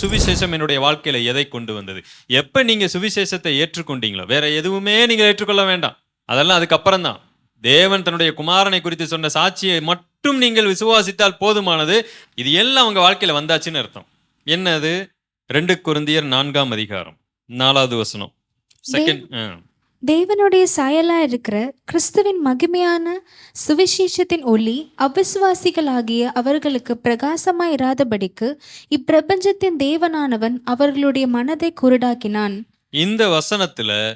சுவிசேஷம் என்னுடைய வாழ்க்கையில எதை கொண்டு வந்தது? எப்ப நீங்க சுவிசேஷத்தை ஏற்றுக்கொண்டீங்களோ? வேற எதுவுமே நீங்க ஏற்றுக்கொள்ள வேண்டாம். அதெல்லாம் அதுக்கப்புறம் தான் தேவன் தன்னுடைய குமாரனை குறித்து சொன்ன சாட்சியை மட்டும் நீங்கள் விசுவாசித்தால் போதுமானது. இது எல்லாம் உங்க வாழ்க்கையில வந்தாச்சுன்னு அர்த்தம். என்னது? ரெண்டு குருந்தியர் நான்காம் அதிகாரம் நாலாவது வசனம். செகண்ட் தேவனுடைய சாயலாக இருக்கிற கிறிஸ்துவின் மகிமையான சுவிசேஷத்தின் ஒளி அவிசுவாசிகளாகிய அவர்களுக்கு பிரகாசமாக இராதபடிக்கு இப்பிரபஞ்சத்தின் தேவனானவன் அவர்களுடைய மனதை குருடாக்கினான். இந்த வசனத்துல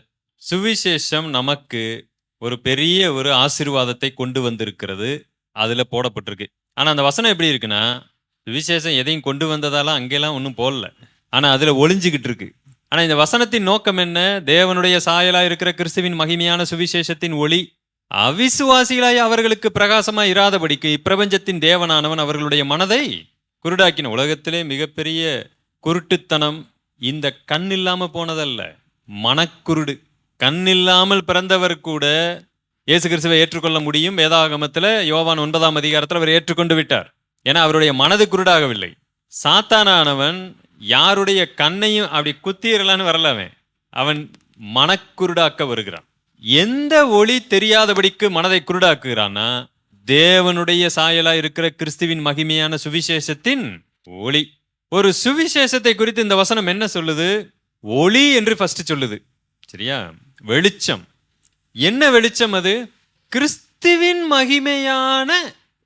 சுவிசேஷம் நமக்கு ஒரு பெரிய ஒரு ஆசீர்வாதத்தை கொண்டு வந்திருக்கிறது. அதுல போடப்பட்டிருக்கு. ஆனா அந்த வசனம் எப்படி இருக்குன்னா சுவிசேஷம் எதையும் கொண்டு வந்ததாலாம் அங்கெல்லாம் ஒன்றும் போடல. ஆனா அதுல ஒளிஞ்சுக்கிட்டு இருக்கு. ஆனால் இந்த வசனத்தின் நோக்கம் என்ன? தேவனுடைய சாயலாக இருக்கிற கிறிஸ்துவின் மகிமையான சுவிசேஷத்தின் ஒளி அவிசுவாசிகளாய் அவர்களுக்கு பிரகாசமாக இராதபடிக்கு இப்பிரபஞ்சத்தின் தேவனானவன் அவர்களுடைய மனதை குருடாக்கின உலகத்திலே மிகப்பெரிய குருட்டுத்தனம் இந்த கண் இல்லாமல் போனதல்ல. மனக்குருடு. கண் இல்லாமல் பிறந்தவர் கூட இயேசு கிறிஸ்துவை ஏற்றுக்கொள்ள முடியும். வேதாகமத்தில் யோவான் ஒன்பதாம் அதிகாரத்தில் அவர் ஏற்றுக்கொண்டு விட்டார். ஏன்னா அவருடைய மனது குருடாகவில்லை. சாத்தானானவன் யாருடைய கண்ணையும் அப்படி குத்திரலான்னு வரல அவன். அவன் மனக்குருடாக்க வருகிறான். எந்த ஒளி தெரியாதபடிக்கு மனதை குருடாக்குகிறான்னா தேவனுடைய சாயலா இருக்கிற கிறிஸ்துவின் மகிமையான சுவிசேஷத்தின் ஒளி. ஒரு சுவிசேஷத்தை குறித்து இந்த வசனம் என்ன சொல்லுது? ஒளி என்று ஃபர்ஸ்ட் சொல்லுது. சரியா? வெளிச்சம். என்ன வெளிச்சம் அது? கிறிஸ்துவின் மகிமையான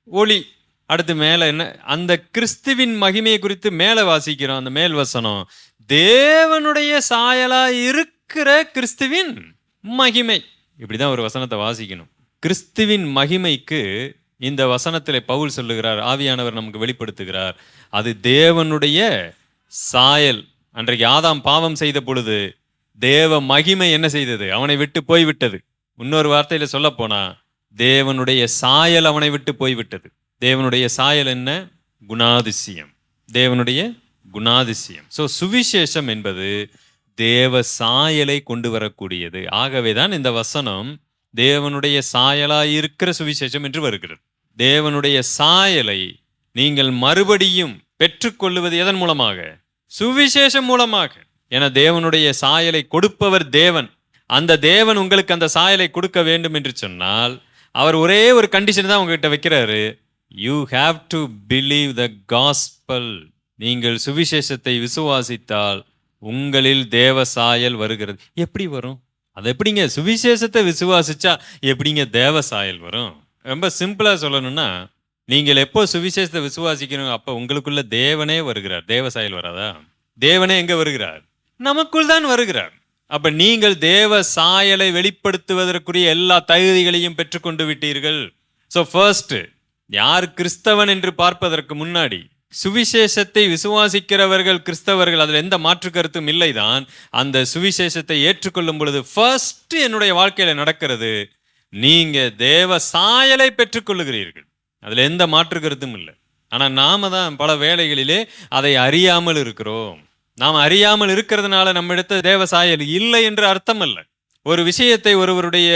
ஒளி. அடுத்து மேலே என்ன? அந்த கிறிஸ்துவின் மகிமையை குறித்து மேலே வாசிக்கிறோம் அந்த மேல் வசனம். தேவனுடைய சாயலா இருக்கிற கிறிஸ்துவின் மகிமை. இப்படிதான் ஒரு வசனத்தை வாசிக்கணும். கிறிஸ்துவின் மகிமைக்கு இந்த வசனத்தில் பவுல் சொல்லுகிறார் ஆவியானவர் நமக்கு வெளிப்படுத்துகிறார். அது தேவனுடைய சாயல். அன்றைக்கு ஆதாம் பாவம் செய்த பொழுது தேவ மகிமை என்ன செய்தது? அவனை விட்டு போய்விட்டது. இன்னொரு வார்த்தையில் சொல்ல போனா தேவனுடைய சாயல் அவனை விட்டு போய்விட்டது. தேவனுடைய சாயல் என்ன? குணாதிசயம். தேவனுடைய குணாதிசயம். ஸோ சுவிசேஷம் என்பது தேவ சாயலை கொண்டு வரக்கூடியது. ஆகவே தான் இந்த வசனம் தேவனுடைய சாயலாய் இருக்கிற சுவிசேஷம் என்று வருகிறது. தேவனுடைய சாயலை நீங்கள் மறுபடியும் பெற்றுக்கொள்வது எதன் மூலமாக? சுவிசேஷம் மூலமாக. என தேவனுடைய சாயலை கொடுப்பவர் தேவன். அந்த தேவன் உங்களுக்கு அந்த சாயலை கொடுக்க வேண்டும் என்று சொன்னால் அவர் ஒரே ஒரு கண்டிஷன் தான் உங்ககிட்ட வைக்கிறாரு. You have to believe the gospel நீங்கள் சுவிசேஷத்தை விசுவாசித்தால் உங்களில் தேவ சாயல் வருகிறது. எப்படி வரும்? அது எப்படிங்க? சுவிசேஷத்தை விசுவாசிச்சா எப்படிங்க தேவ சாயல் வரும்? ரொம்ப சிம்பிளாக சொல்லணும்னா நீங்கள் எப்போ சுவிசேஷத்தை விசுவாசிக்கணும் அப்போ உங்களுக்குள்ள தேவனே வருகிறார். தேவ சாயல் வராதா? தேவனே எங்கே வருகிறார்? நமக்குள் தான் வருகிறார். அப்ப நீங்கள் தேவ சாயலை வெளிப்படுத்துவதற்குரிய எல்லா தகுதிகளையும் பெற்றுக்கொண்டு விட்டீர்கள். ஸோ ஃபர்ஸ்ட் யார் கிறிஸ்தவன் என்று பார்ப்பதற்கு முன்னாடி சுவிசேஷத்தை விசுவாசிக்கிறவர்கள் கிறிஸ்தவர்கள் அதில் எந்த மாற்று கருத்தும் இல்லைதான். அந்த சுவிசேஷத்தை ஏற்றுக்கொள்ளும் பொழுது ஃபர்ஸ்ட் என்னுடைய வாழ்க்கையில் நடக்கிறது நீங்க தேவ சாயலை பெற்றுக்கொள்ளுகிறீர்கள். அதில் எந்த மாற்று கருத்தும் இல்லை. ஆனால் நாம தான் பல வேளைகளிலே அதை அறியாமல் இருக்கிறோம். நாம் அறியாமல் இருக்கிறதுனால நம்மிடத்த தேவ சாயல் இல்லை என்று அர்த்தம் அல்ல. ஒரு விஷயத்தை ஒருவருடைய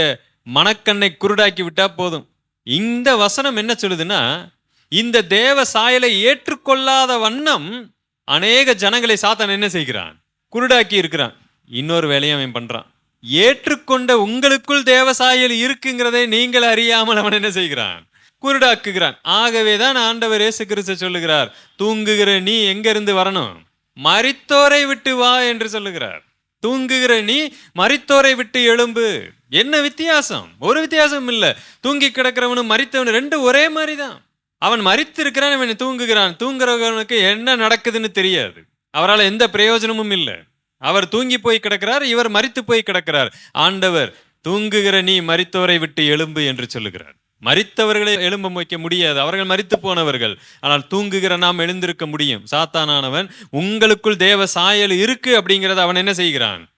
மனக்கண்ணை குருடாக்கி விட்டா போதும். இந்த வசனம் என்ன சொல்லுதுன்னா இந்த தேவ சாயலை ஏற்றுக்கொள்ளாத வண்ணம் அநேக ஜனங்களை சாத்தான் என்ன செய்கிறான்? குருடாக்கி இருக்கிறான். இன்னொரு வேலையும் அவன் பண்றான். ஏற்றுக்கொண்ட உங்களுக்குள் தேவ சாயல் இருக்குங்கிறதை நீங்கள் அறியாமல் அவன் என்ன செய்கிறான்? குருடாக்குகிறான். ஆகவே தான் ஆண்டவர் இயேசு கிறிஸ்து சொல்லுகிறார் தூங்குகிற நீ எங்கிருந்து வரணும்? மறித்தோரை விட்டு வா என்று சொல்லுகிறார். தூங்குகிற நீ மறித்தோரை விட்டு எழும்பு. என்ன வித்தியாசம்? ஒரு வித்தியாசம் இல்லை. தூங்கி கிடக்கிறவனும் மரித்தவனும் ரெண்டு ஒரே மாதிரி தான் அவன் மரித்து இருக்கிறான் இவன் தூங்குகிறான். தூங்குறவனுக்கு என்ன நடக்குதுன்னு தெரியாது. அவரால் எந்த பிரயோஜனமும் இல்லை. அவர் தூங்கி போய் கிடக்கிறார் இவர் மறித்து போய் கிடக்கிறார். ஆண்டவர் தூங்குகிற நீ மறித்தோரை விட்டு எழும்பு என்று சொல்லுகிறார். மறித்தவர்களை எழும்ப வைக்க முடியாது. அவர்கள் மறித்து போனவர்கள். ஆனால் தூங்குகிற நாம் எழுந்திருக்க முடியும். சாத்தானானவன் உங்களுக்குள் தேவ சாயல் இருக்கு அப்படிங்கிறத அவன் என்ன செய்கிறான்?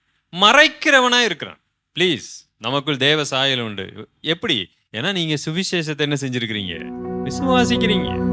மறைக்கிறவனா இருக்கிறான். ப்ளீஸ் நமக்குள் தேவ சாயல் உண்டு. எப்படி? ஏன்னா நீங்க சுவிசேஷத்தை என்ன செஞ்சிருக்கிறீங்க? விசுவாசிக்கிறீங்க.